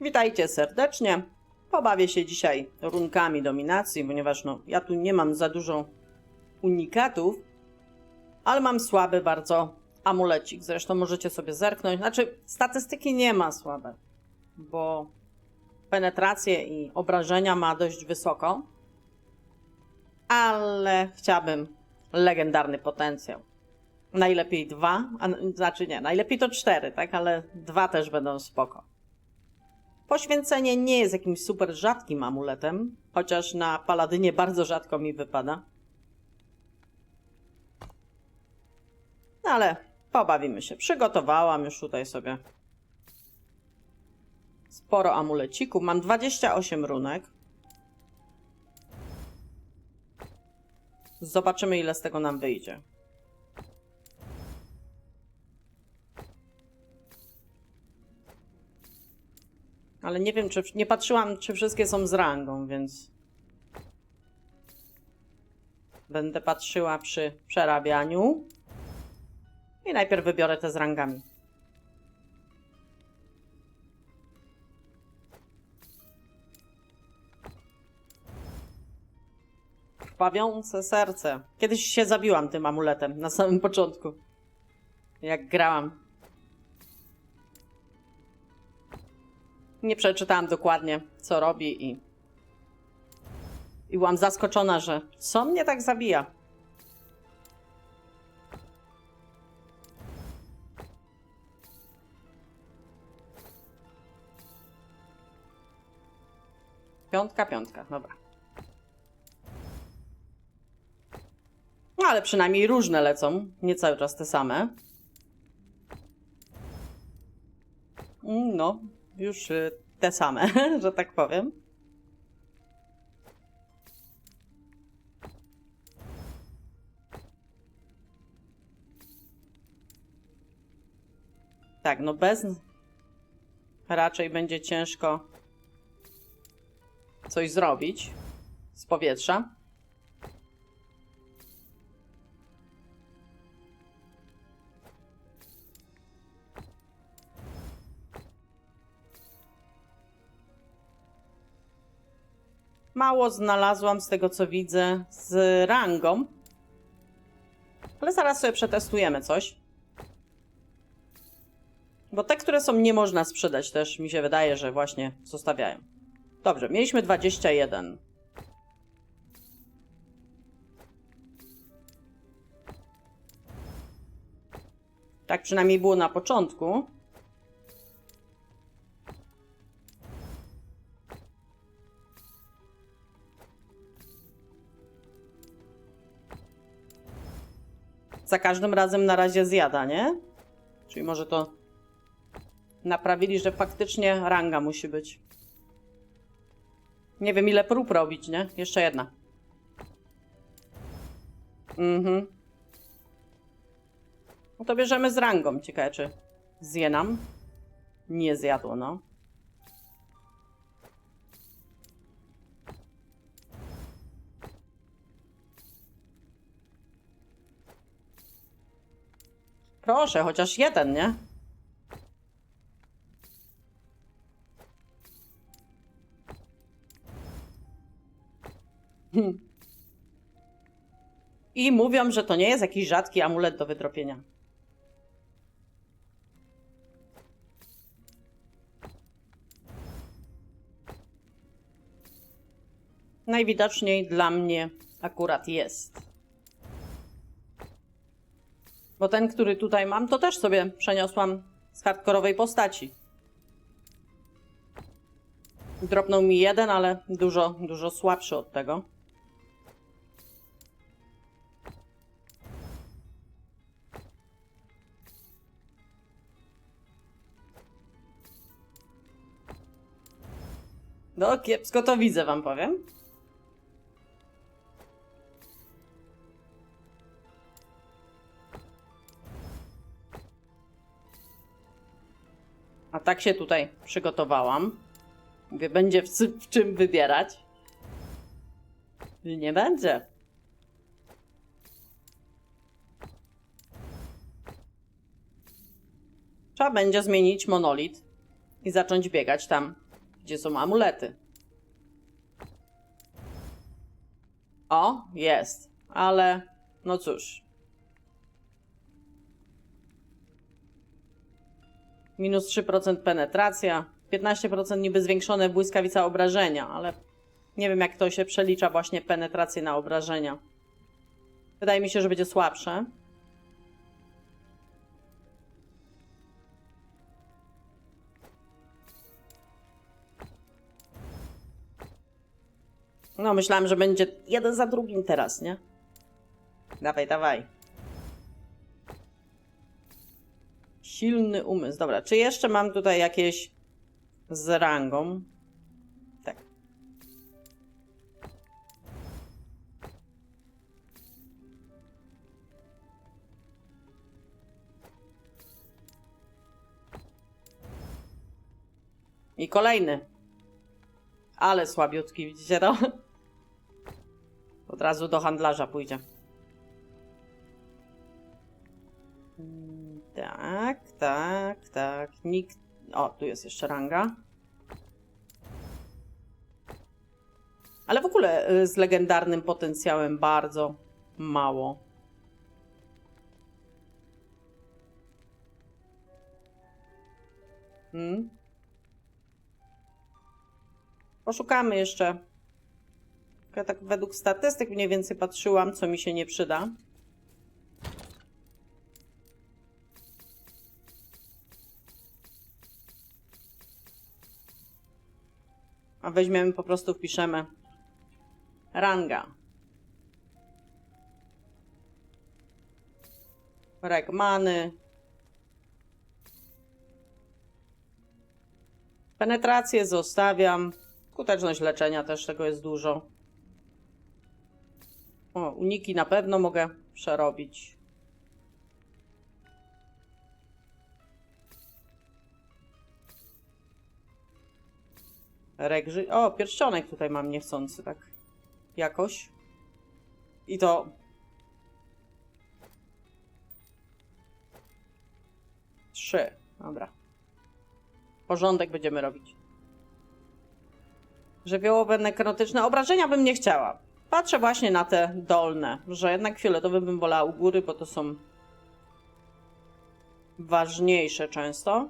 Witajcie serdecznie. Pobawię się dzisiaj runkami dominacji, ponieważ no, ja tu nie mam za dużo unikatów, ale mam słaby bardzo amulecik. Zresztą możecie sobie zerknąć. Znaczy, statystyki nie ma słabe, bo penetrację i obrażenia ma dość wysoko, ale chciałabym legendarny potencjał. Najlepiej dwa, a, znaczy nie, najlepiej to cztery, tak, ale dwa też będą spoko. Poświęcenie nie jest jakimś super rzadkim amuletem, chociaż na paladynie bardzo rzadko mi wypada. No ale pobawimy się. Przygotowałam już tutaj sobie sporo amulecików. Mam 28 runek. Zobaczymy, ile z tego nam wyjdzie. Ale nie wiem, czy. Nie patrzyłam, czy wszystkie są z rangą, więc. Będę patrzyła przy przerabianiu. I najpierw wybiorę te z rangami. Krwawiące serce. Kiedyś się zabiłam tym amuletem na samym początku. Jak grałam. Nie przeczytałam dokładnie, co robi i. I byłam zaskoczona, że co mnie tak zabija. Piątka, piątka, dobra. No ale przynajmniej różne lecą, nie cały czas te same. Mm, No, już y, te same, że tak powiem. Tak, no bez raczej będzie ciężko coś zrobić z powietrza. Mało znalazłam z tego co widzę z rangą. Ale zaraz sobie przetestujemy coś. Bo te, które są nie można sprzedać też mi się wydaje, że właśnie zostawiają. Dobrze, mieliśmy 21. Tak przynajmniej było na początku. Za każdym razem na razie zjada, nie? Czyli może to naprawili, że faktycznie ranga musi być. Nie wiem, ile prób robić, nie? Jeszcze jedna. Mhm. No to bierzemy z rangą. Ciekawe, czy zje nam? Nie zjadło, no. Proszę, chociaż jeden, nie? I mówią, że to nie jest jakiś rzadki amulet do wydropienia. Najwidoczniej dla mnie akurat jest. Bo ten, który tutaj mam, to też sobie przeniosłam z hardkorowej postaci. Dropnął mi jeden, ale dużo, dużo słabszy od tego. No, kiepsko to widzę, wam powiem. A tak się tutaj przygotowałam. Mówię, będzie w, w czym wybierać. Nie będzie. Trzeba będzie zmienić monolit i zacząć biegać tam Gdzie są amulety? O, jest. Ale, no cóż. Minus 3% penetracja. 15% niby zwiększone błyskawica obrażenia, ale nie wiem jak to się przelicza właśnie penetrację na obrażenia. Wydaje mi się, że będzie słabsze. No, myślałem, że będzie jeden za drugim teraz, nie? Dawaj, dawaj. Silny umysł. Dobra, czy jeszcze mam tutaj jakieś z rangą? Tak. I kolejny. Ale słabiutki, widzicie to? Od razu do handlarza pójdzie. Tak, tak, tak. Nikt. O, tu jest jeszcze ranga. Ale w ogóle y, z legendarnym potencjałem bardzo mało. Hmm? Poszukamy jeszcze. Ja tak według statystyk mniej więcej patrzyłam, co mi się nie przyda. A weźmiemy po prostu, wpiszemy ranga. Regmany. Penetrację zostawiam. Skuteczność leczenia też tego jest dużo. O, uniki na pewno mogę przerobić. Regży... O, pierścionek tutaj mam niechcący, tak jakoś. I to... Trzy. Dobra. Porządek będziemy robić. Żywiołowe nekrotyczne obrażenia bym nie chciała. Patrzę właśnie na te dolne, że jednak fioletowy bym wolała u góry, bo to są ważniejsze często.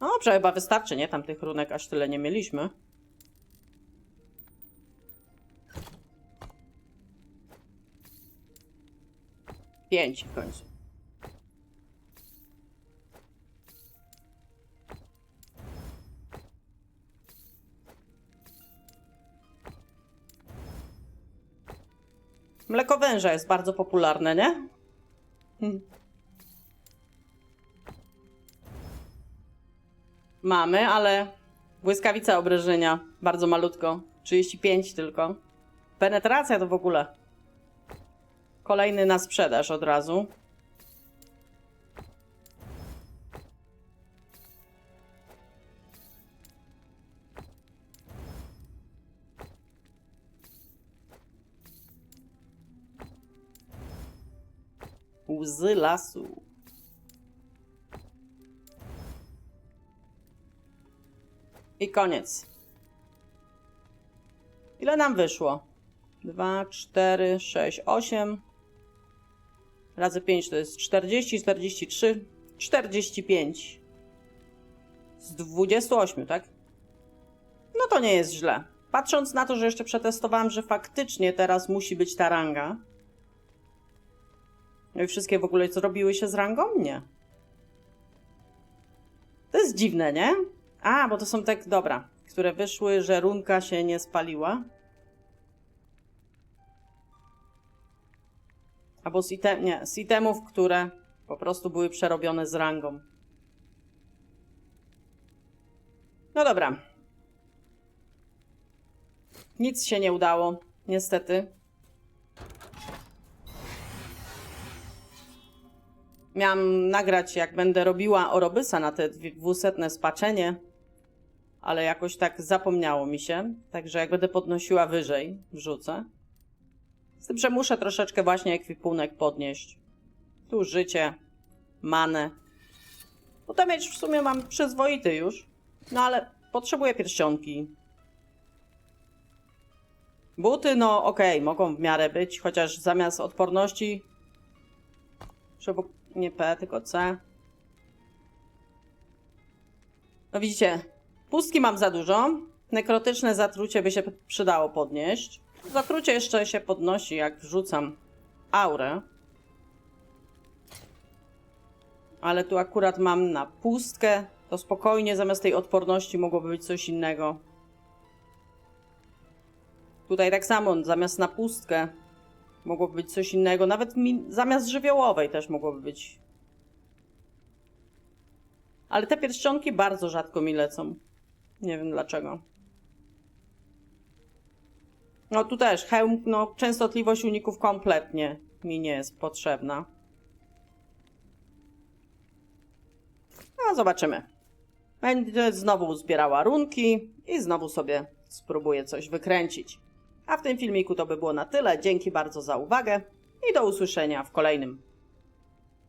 No dobrze, chyba wystarczy, nie? Tam tych runek aż tyle nie mieliśmy. Pięć w końcu. Mleko węża jest bardzo popularne, nie? Hmm. Mamy, ale błyskawica obrażenia bardzo malutko. 35 tylko. Penetracja to w ogóle. Kolejny na sprzedaż od razu. Łzy lasu. I koniec. Ile nam wyszło? 2, 4, 6, 8. Razy 5 to jest 40, 43, 45. Z 28, tak? No to nie jest źle. Patrząc na to, że jeszcze przetestowałam, że faktycznie teraz musi być ta ranga. No i wszystkie w ogóle zrobiły się z rangą? Nie. To jest dziwne, nie? A, bo to są tak, dobra, które wyszły, że runka się nie spaliła. Albo z, item, nie, z itemów, które po prostu były przerobione z rangą. No dobra. Nic się nie udało, niestety. Miałam nagrać, jak będę robiła Orobysa na te dwusetne spaczenie, ale jakoś tak zapomniało mi się. Także jak będę podnosiła wyżej, wrzucę. Z tym, że muszę troszeczkę właśnie ekwipunek podnieść. Tu życie, manę. Bo miecz w sumie mam przyzwoity już. No ale potrzebuję pierścionki. Buty, no okej, mogą w miarę być, chociaż zamiast odporności... Trzeba nie P, tylko C. No widzicie, pustki mam za dużo. Nekrotyczne zatrucie by się przydało podnieść. Zatrucie jeszcze się podnosi, jak wrzucam aurę. Ale tu akurat mam na pustkę. To spokojnie zamiast tej odporności mogłoby być coś innego. Tutaj tak samo, zamiast na pustkę mogłoby być coś innego. Nawet mi, zamiast żywiołowej też mogłoby być. Ale te pierścionki bardzo rzadko mi lecą. Nie wiem dlaczego. No tu też hełm, no częstotliwość uników kompletnie mi nie jest potrzebna. No zobaczymy. Będę znowu zbierała runki i znowu sobie spróbuję coś wykręcić. A w tym filmiku to by było na tyle. Dzięki bardzo za uwagę i do usłyszenia w kolejnym.